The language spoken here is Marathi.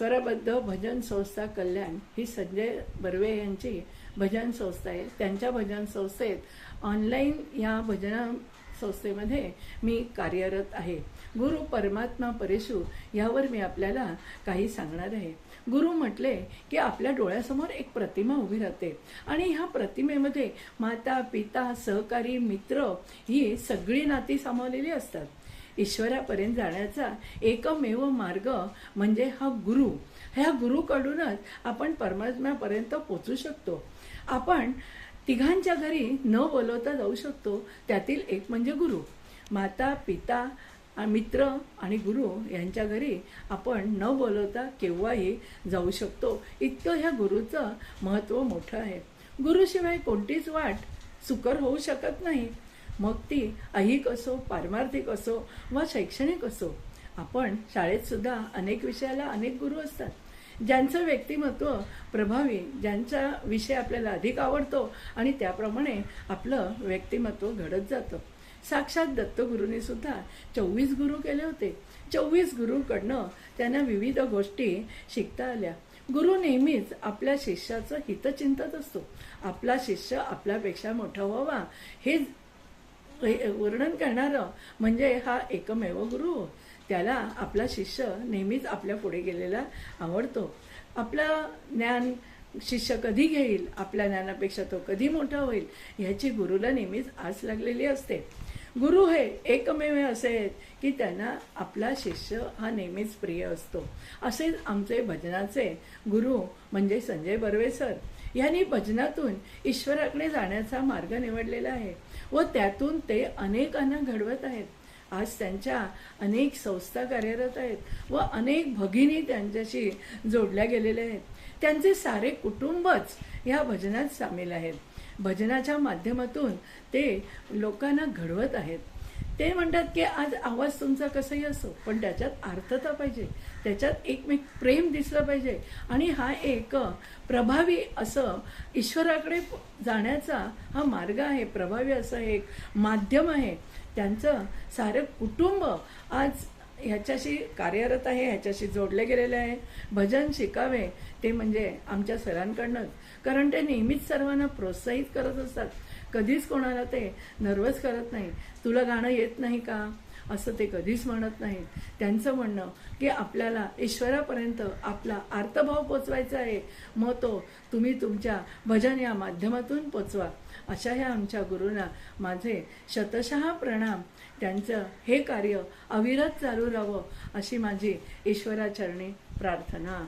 स्वरबद्ध भजन संस्था कल्याण ही संजय बर्वे यांची भजन संस्था आहे. त्यांच्या भजन संस्थेत ऑनलाईन या भजन संस्थेमध्ये मी कार्यरत आहे. गुरु परमात्मा परेशू यावर मी आपल्याला काही सांगणार आहे. गुरु म्हटले की आपल्या डोळ्यासमोर एक प्रतिमा उभी राहते आणि ह्या प्रतिमेमध्ये माता पिता सहकारी मित्र ही सगळी नाती सामावलेली असतात. ईश्वरापर्यंत जाण्याचा एकमेव मार्ग म्हणजे हा गुरु. ह्या गुरुकडूनच आपण परमात्म्यापर्यंत पोचू शकतो. आपण तिघांच्या घरी न बोलवता जाऊ शकतो त्यातील एक म्हणजे गुरु. माता पिता मित्र आणि गुरु यांच्या घरी आपण न बोलवता केव्हाही जाऊ शकतो. इतकं ह्या गुरुचं महत्त्व मोठं आहे. गुरुशिवाय कोणतीच वाट सुकर होऊ शकत नाही. मग ती ऐहिक असो पारमार्थिक असो वा शैक्षणिक असो आपण शाळेत सुद्धा अनेक विषयाला अनेक गुरु असतात. ज्यांचं व्यक्तिमत्व प्रभावी ज्यांचा विषय आपल्याला अधिक आवडतो आणि त्याप्रमाणे आपलं व्यक्तिमत्व घडत जातं. साक्षात दत्तगुरूंनी सुद्धा चोवीस गुरु केले होते. चोवीस गुरुकडनं त्यांना विविध गोष्टी शिकता आल्या. गुरु नेहमीच आपल्या शिष्याचं हितचिंतत असतो. आपला शिष्य आपल्यापेक्षा मोठा व्हावा हे वर्णन करणारं म्हणजे हा एकमेव गुरु. त्याला आपला शिष्य नेहमीच आपल्या पुढे गेलेला आवडतो. आपलं ज्ञान शिष्य कधी घेईल? आपल्या ज्ञानापेक्षा तो कधी मोठा होईल? ह्याची गुरुला नेहमीच आस लागलेली असते. गुरु हे एकमेव असे आहेत की त्यांना आपला शिष्य हा नेहमीच प्रिय असतो. असेच आमचे भजनाचे गुरु म्हणजे संजय बर्वे सर. यांनी भजनातून ईश्वराकडे जाण्याचा मार्ग निवडलेला आहे व त्यातून ते अनेकांना घडवत आहेत. आज त्यांच्या अनेक संस्था कार्यरत आहेत व अनेक भगिनी त्यांच्याशी जोडल्या गेलेल्या आहेत. त्यांचे सारे कुटुंबच या भजनात सामील आहेत. भजनाच्या माध्यमातून ते लोकांना घडवत आहेत. ते म्हणतात की आज आवाज तुमचा कसंही असो पण त्याच्यात अर्थता पाहिजे. त्याच्यात एकमेक प्रेम दिसलं पाहिजे. आणि हा एक प्रभावी असं ईश्वराकडे जाण्याचा हा मार्ग आहे. प्रभावी असं एक माध्यम आहे. त्यांचं सारं कुटुंब आज ह्याच्याशी कार्यरत आहे ह्याच्याशी जोडले गेलेले आहे. भजन शिकावे ते म्हणजे आमच्या सरांकडनंच कारण ते नेहमीच सर्वांना प्रोत्साहित करत असतात. कधीच कोणाला ते नर्वस करत नाही. तुला गाणं येत नाही का? असं ते कधीच म्हणत नाहीत. त्यांचं म्हणणं की आपल्याला ईश्वरापर्यंत आपला आर्तभाव पोचवायचा आहे. मग तो तुम्ही तुमच्या भजन या माध्यमातून पोचवा. अशा ह्या आमच्या गुरूंना माझे शतशः प्रणाम. त्यांचं हे कार्य अविरत चालू राहावं अशी माझी ईश्वराचरणी प्रार्थना.